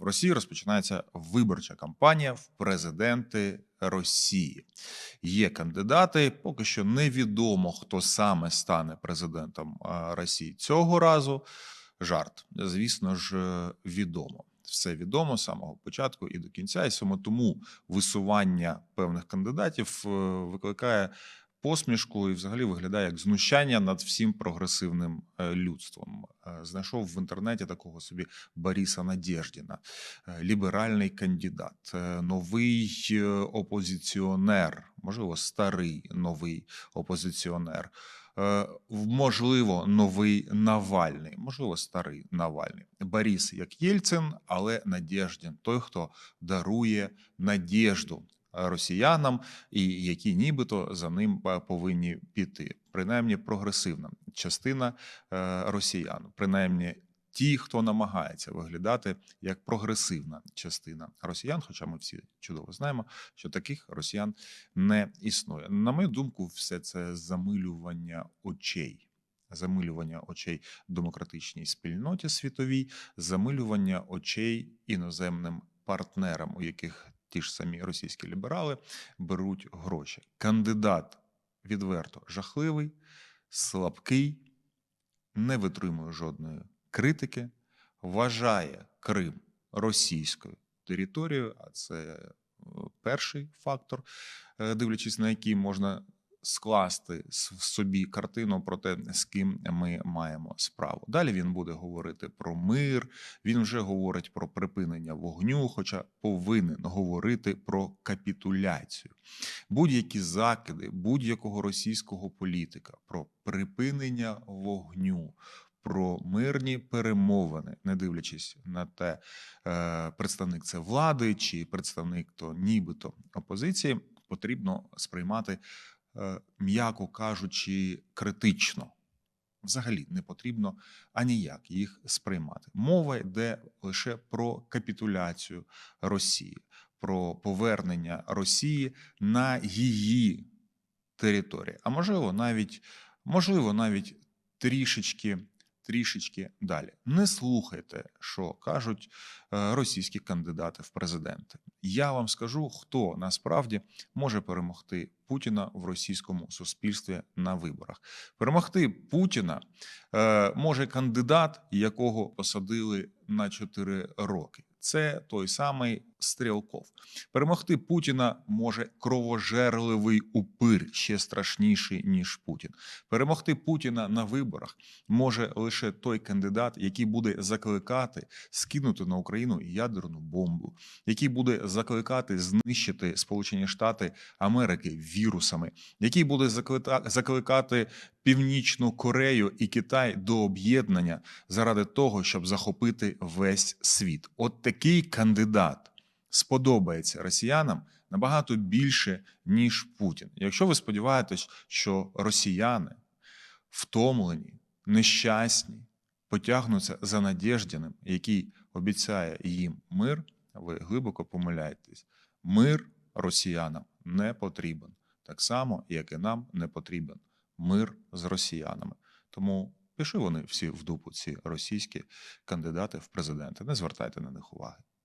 В Росії розпочинається виборча кампанія в президенти Росії. Є кандидати, поки що невідомо, хто саме стане президентом Росії цього разу. Жарт, звісно ж, е, відомо. Все відомо з самого початку і до кінця, і саме тому висування певних кандидатів е, викликає посмішку і взагалі виглядає як знущання над всім прогресивним е, людством. Е, Знайшов в інтернеті такого собі Бориса Надєждіна, е, ліберальний кандидат, новий опозиціонер, можливо, старий новий опозиціонер. Можливо, новий Навальний, можливо, старий Навальний. Борис як Єльцин, але Надєждін той, хто дарує надіжду росіянам, і які нібито за ним е, повинні піти. Принаймні прогресивна частина е, росіян, принаймні. Ті, хто намагається виглядати як прогресивна частина росіян, хоча ми всі чудово знаємо, що таких росіян не існує. На мою думку, все це замилювання очей, замилювання очей демократичній спільноті світовій, замилювання очей іноземним партнерам, у яких ті ж самі російські ліберали беруть гроші. Кандидат відверто жахливий, слабкий, не витримує жодної критики, вважає Крим російською територією, а це е, перший фактор, е, дивлячись на який можна скласти в собі картину про те, з ким ми маємо справу. Далі він буде говорити про мир. Він вже говорить про припинення вогню, хоча повинен говорити про капітуляцію. Будь-які закиди будь-якого російського політика про припинення вогню. Про мирні перемовини, не дивлячись на те, е, представник це влади чи представник то нібито опозиції, потрібно сприймати, м'яко кажучи, критично. Взагалі не потрібно аніяк їх сприймати. Мова йде лише про капітуляцію Росії, про повернення Росії на її території. А можливо, навіть можливо, навіть трішечки. Трішечки далі. Не слухайте, що кажуть е, російські кандидати в президенти. Я вам скажу, хто насправді може перемогти Путіна в російському суспільстві на виборах. Перемогти Путіна е, може кандидат, якого посадили на 4 роки. Це той самий Стрілков. Перемогти Путіна може кровожерливий упир, ще страшніший ніж Путін. Перемогти Путіна на виборах може лише той кандидат, який буде закликати скинути на Україну ядерну бомбу, який буде закликати знищити Сполучені Штати Америки вірусами, який буде заклика- закликати Північну Корею і Китай до об'єднання заради того, щоб захопити весь світ. От такий кандидат сподобається росіянам набагато більше, ніж Путін. Якщо ви сподіваєтесь, що росіяни втомлені, нещасні, потягнуться за Надєждіним, який обіцяє їм мир, ви глибоко помиляєтесь. Мир росіянам не потрібен, так само, як і нам не потрібен мир з росіянами. Тому пішли вони всі в дупу, ці російські кандидати в президенти. Не звертайте на них уваги.